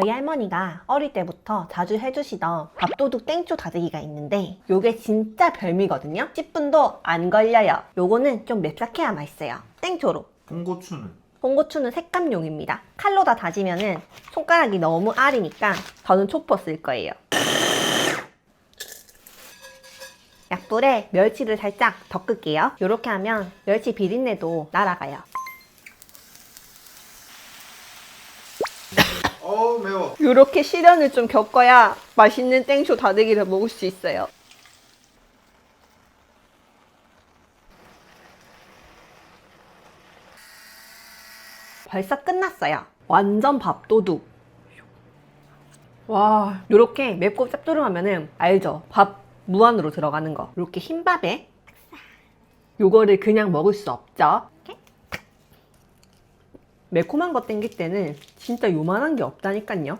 저희 할머니가 어릴 때부터 자주 해주시던 밥도둑 땡초 다대기가 있는데 요게 진짜 별미거든요. 10분도 안 걸려요. 요거는 좀 맵싹해야 맛있어요. 땡초로. 홍고추는 홍고추는 색감용입니다. 칼로 다 다지면은 손가락이 너무 아리니까 저는 초퍼 쓸 거예요. 약불에 멸치를 살짝 덮을게요. 이렇게 하면 멸치 비린내도 날아가요. 어우 매워 이렇게 시련을 좀 겪어야 맛있는 땡초 다대기를 먹을 수 있어요. 벌써 끝났어요. 완전 밥도둑. 와, 이렇게 맵고 짭조름하면은 알죠? 밥 무한으로 들어가는 거. 이렇게 흰밥에 요거를 그냥 먹을 수 없죠. 매콤한 거 땡길 때는 진짜 요만한 게 없다니까요.